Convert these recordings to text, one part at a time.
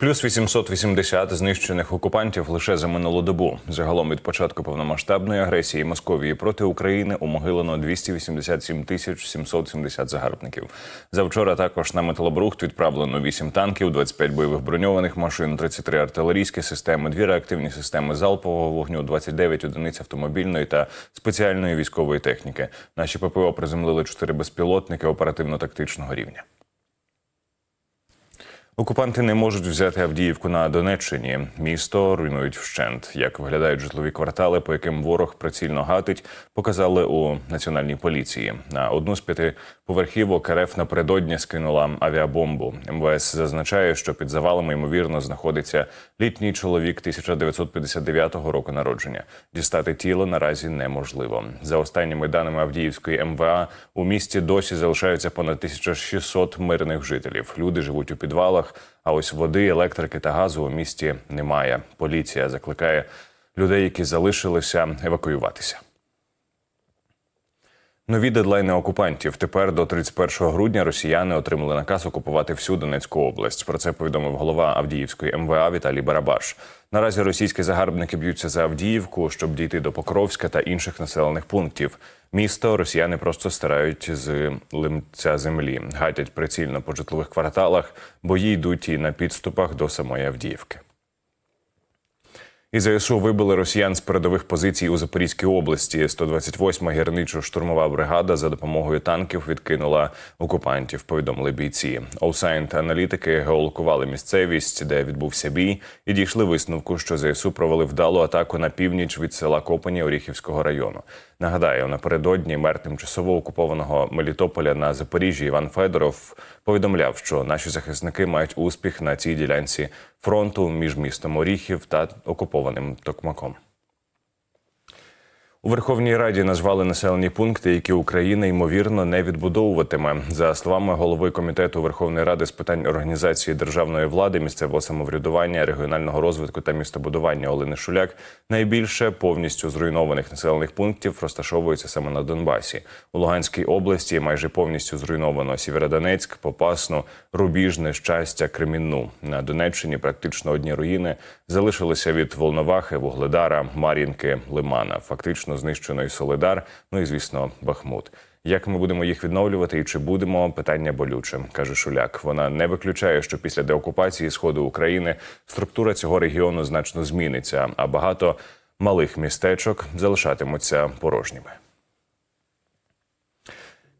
Плюс 880 знищених окупантів лише за минулу добу. Загалом від початку повномасштабної агресії Московії проти України умогилено 287 тисяч 770 загарбників. Завчора також на металобрухт відправлено 8 танків, 25 бойових броньованих машин, 33 артилерійські системи, 2 реактивні системи залпового вогню, 29 одиниць автомобільної та спеціальної військової техніки. Наші ППО приземлили 4 безпілотники оперативно-тактичного рівня. Окупанти не можуть взяти Авдіївку на Донеччині. Місто руйнують вщент. Як виглядають житлові квартали, по яким ворог прицільно гатить, показали у національній поліції. На одну з п'яти поверхівок РФ напередодні скинула авіабомбу. МВС зазначає, що під завалами ймовірно знаходиться літній чоловік 1959 року народження. Дістати тіло наразі неможливо. За останніми даними Авдіївської МВА, у місті досі залишаються понад 1600 мирних жителів. Люди живуть у підвалах. А ось води, електрики та газу у місті немає. Поліція закликає людей, які залишилися, евакуюватися. Нові дедлайни окупантів. Тепер до 31 грудня росіяни отримали наказ окупувати всю Донецьку область. Про це повідомив голова Авдіївської МВА Віталій Барабаш. Наразі російські загарбники б'ються за Авдіївку, щоб дійти до Покровська та інших населених пунктів. Місто росіяни просто стирають з лимця землі, гатять прицільно по житлових кварталах, бої йдуть і на підступах до самої Авдіївки. І ЗСУ вибили росіян з передових позицій у Запорізькій області. 128-ма гірничо-штурмова бригада за допомогою танків відкинула окупантів. Повідомили бійці. Олсайнт аналітики геолокували місцевість, де відбувся бій, і дійшли висновку, що ЗСУ провели вдалу атаку на північ від села Копані Оріхівського району. Нагадаю, напередодні мер тимчасово окупованого Мелітополя на Запоріжжі Іван Федоров повідомляв, що наші захисники мають успіх на цій ділянці фронту між містом Оріхів та окупованим Токмаком. У Верховній Раді назвали населені пункти, які Україна ймовірно не відбудовуватиме. За словами голови комітету Верховної Ради з питань організації державної влади, місцевого самоврядування, регіонального розвитку та містобудування Олени Шуляк, найбільше повністю зруйнованих населених пунктів розташовується саме на Донбасі. У Луганській області майже повністю зруйновано Сєвєродонецьк, Попасну, Рубіжне, Щастя, Кремінну. На Донеччині практично одні руїни залишилися від Волновахи, Вугледара, Мар'їнки, Лимана. Фактично знищено і Солидар, ну і звісно, Бахмут. Як ми будемо їх відновлювати і чи будемо питання болюче, каже Шуляк. Вона не виключає, що після деокупації сходу України структура цього регіону значно зміниться, а багато малих містечок залишатимуться порожніми.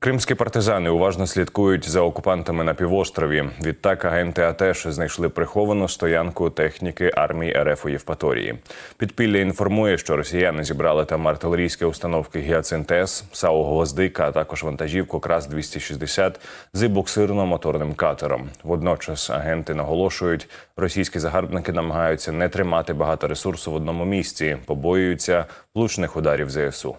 Кримські партизани уважно слідкують за окупантами на півострові. Відтак агенти АТЕШ знайшли приховану стоянку техніки армії РФ у Євпаторії. Підпілля інформує, що росіяни зібрали там артилерійські установки «Гіацинт-С», САУ «Гвоздика», а також вантажівку КРАС-260 з буксирно-моторним катером. Водночас агенти наголошують, російські загарбники намагаються не тримати багато ресурсу в одному місці, побоюються влучних ударів ЗСУ.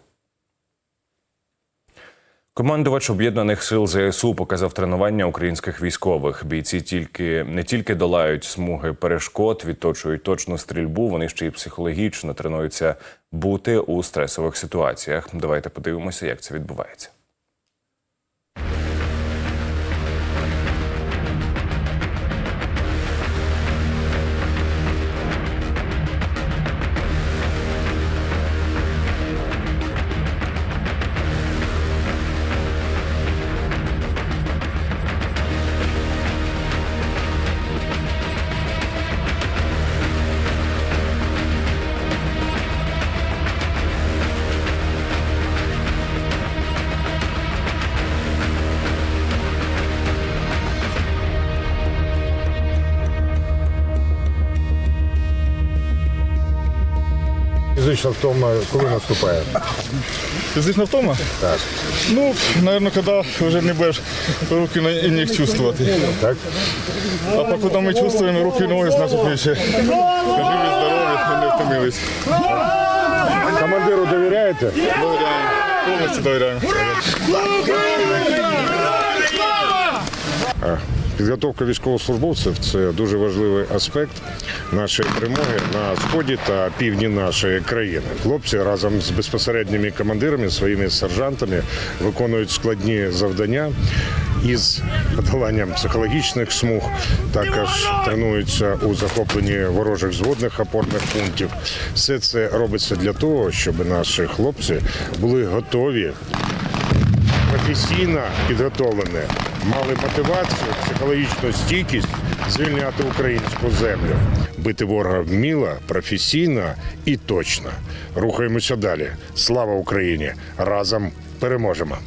Командувач об'єднаних сил ЗСУ показав тренування українських військових. Бійці тільки не тільки долають смуги перешкод, відточують точну стрільбу. Вони ще й психологічно тренуються бути у стресових ситуаціях. Давайте подивимося, як це відбувається. Фізична втома, коли наступає? Физичная втома? Так. Ну, наверное, когда уже не будешь руки и ніг чувствовать. Так? А покуда ми чувствуємо руки і ноги, значить ми ще живі, здорові і не втомились. Командиру довіряєте? Довіряємо. Повністю довіряємо. Підготовка військовослужбовців це дуже важливий аспект нашої перемоги на сході та півдні нашої країни. Хлопці разом з безпосередніми командирами, своїми сержантами виконують складні завдання із подоланням психологічних смуг, також тренуються у захопленні ворожих зводних опорних пунктів. Все це робиться для того, щоб наші хлопці були готові професійно підготовлені, мали мотивацію, психологічну стійкість звільняти українську землю, бити ворога вміло, професійно і точно. Рухаємося далі. Слава Україні! Разом переможемо!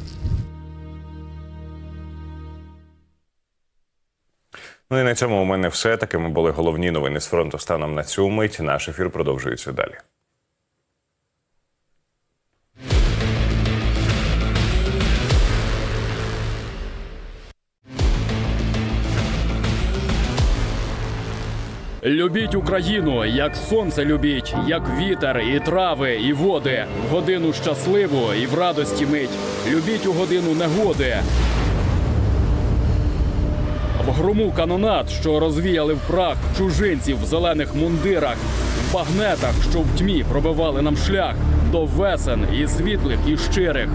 Ну і на цьому у мене все. Такими були головні новини з фронту станом на цю мить. Наш ефір продовжується далі. Любіть Україну, як сонце любіть, як вітер, і трави, і води. Годину щасливу і в радості мить. Любіть у годину негоди. В грому канонат, що розвіяли в прах чужинців в зелених мундирах, в багнетах, що в тьмі пробивали нам шлях до весен і світлих, і щирих.